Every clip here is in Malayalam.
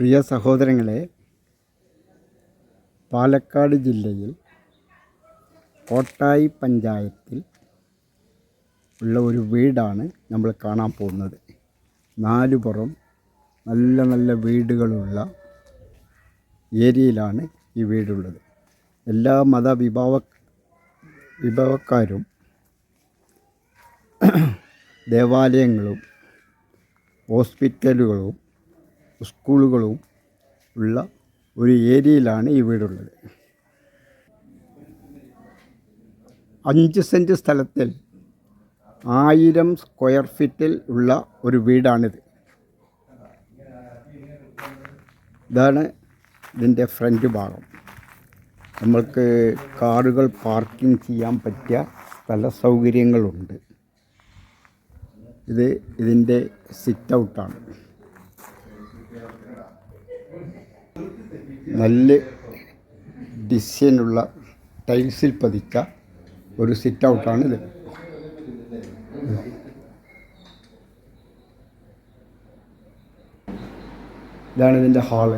പ്രിയ സഹോദരങ്ങളെ പാലക്കാട് ജില്ലയിൽ കോട്ടായി പഞ്ചായത്തിൽ ഉള്ള ഒരു വീടാണ് നമ്മൾ കാണാൻ പോകുന്നത്. നാലുപുറം നല്ല നല്ല വീടുകളുള്ള ഏരിയയിലാണ് ഈ വീടുള്ളത്. എല്ലാ മതവിഭാവ വിഭവക്കാരും ദേവാലയങ്ങളും ഹോസ്പിറ്റലുകളും സ്കൂളുകളും ഉള്ള ഒരു ഏരിയയിലാണ് ഈ വീടുള്ളത്. അഞ്ച് സെന്റ് സ്ഥലത്തിൽ ആയിരം സ്ക്വയർ ഫീറ്റിൽ ഉള്ള ഒരു വീടാണിത്. ഇതാണ് ഇതിന്റെ ഫ്രണ്ട് ഭാഗം. നമ്മൾക്ക് കാറുകൾ പാർക്കിംഗ് ചെയ്യാൻ പറ്റിയ പല സൗകര്യങ്ങളുണ്ട്. ഇത് ഇതിന്റെ സിറ്റ് ഔട്ടാണ്. നല്ല ഡിസൈനുള്ള ടൈൽസിൽ പതിച്ച ഒരു സിറ്റ് ഇത്. ഇതാണ് ഇതിന്റെ ഹാൾ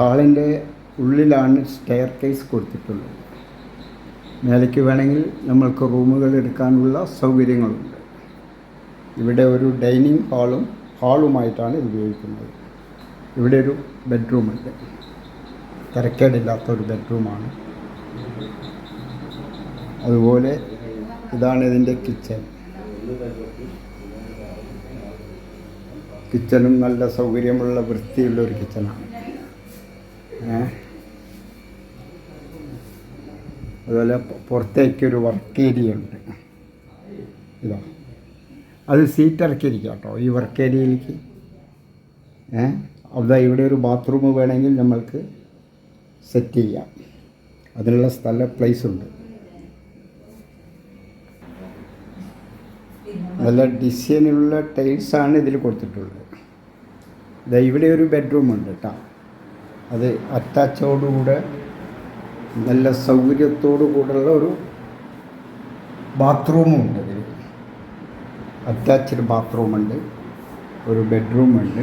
ഹാളിന്റെ ഉള്ളിലാണ് സ്റ്റെയർ കേസ് കൊടുത്തിട്ടുള്ളത്. മേലേക്ക് വേണമെങ്കിൽ നമ്മൾക്ക് റൂമുകൾ എടുക്കാനുള്ള സൗകര്യങ്ങളുണ്ട്. ഇവിടെ ഒരു ഡൈനിങ് ഹാളും ഹാളുമായിട്ടാണ് ഉപയോഗിക്കുന്നത്. ഇവിടെ ഒരു ബെഡ്റൂമുണ്ട് തിരക്കേടില്ലാത്ത ഒരു ബെഡ്റൂമാണ് അതുപോലെ ഇതാണ് ഇതിന്റെ കിച്ചൺ കിച്ചണും നല്ല സൗകര്യമുള്ള വൃത്തിയുള്ള ഒരു കിച്ചണാണ് ഏ? അതുപോലെ പുറത്തേക്ക് പുറത്തേക്കൊരു വർക്ക് ഏരിയ ഉണ്ട്. ഇതാ. അത് സീറ്റ് ഇറക്കിയിരിക്കാം കേട്ടോ ഈ വർക്ക് ഏരിയയിലേക്ക് ഏ? അവിടെ ഇവിടെ ഒരു ബാത്റൂം വേണമെങ്കിൽ നമ്മൾക്ക് സെറ്റ് ചെയ്യാം. അതിനുള്ള സ്ഥല പ്ലേസ് ഉണ്ട്. നല്ല ഡിസൈനുള്ള ആണ് ഇതിൽ കൊടുത്തിട്ടുള്ളത്. ഇതാ ഇവിടെ ഒരു ബെഡ്റൂം ഉണ്ട് കേട്ടോ അത് അറ്റാച്ചോടുകൂടെ നല്ല സൗകര്യത്തോടു കൂടെയുള്ള ഒരു ബാത്റൂമും ഉണ്ട് അതിൽ അറ്റാച്ച്ഡ് ബാത്റൂമുണ്ട് ഒരു ബെഡ്റൂമുണ്ട്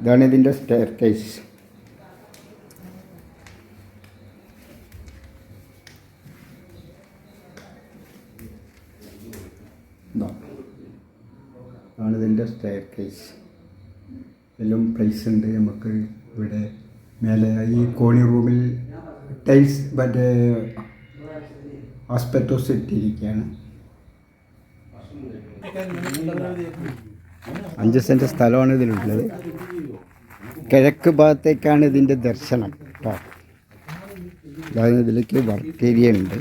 ഇതാണ് ഇതിന്റെ സ്റ്റെയർ കേസ് ഇതിന്റെ സ്റ്റെയർ കേസ് എല്ലാം പ്ലേസ് ഉണ്ട്. നമുക്ക് ഇവിടെ മേലെ ഈ കോണി റൂമിൽ ടൈൽസ് മറ്റേ ആസ്പെറ്റോസ് ഇട്ടിരിക്കുകയാണ്. അഞ്ച് സെന്റ് സ്ഥലമാണ് ഇതിലുള്ളത്. കിഴക്ക് ഭാഗത്തേക്കാണ് ഇതിന്റെ ദർശനം കേട്ടോ. അതായത് ഇതിലേക്ക് വർക്ക് ഏരിയ ഉണ്ട്.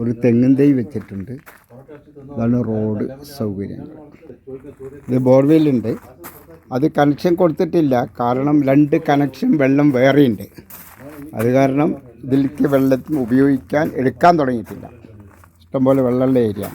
ഒരു തെങ്ങും തൈ വെച്ചിട്ടുണ്ട്. അതാണ് റോഡ് സൗകര്യം. ഇത് ബോർവെല്ലുണ്ട്. അത് കണക്ഷൻ കൊടുത്തിട്ടില്ല. കാരണം രണ്ട് കണക്ഷൻ വെള്ളം വേറെയുണ്ട്. അത് കാരണം ഇതിലേക്ക് വെള്ളത്തിന് ഉപയോഗിക്കാൻ എടുക്കാൻ തുടങ്ങിയിട്ടില്ല. ഇഷ്ടംപോലെ വെള്ളമുള്ള ഏരിയ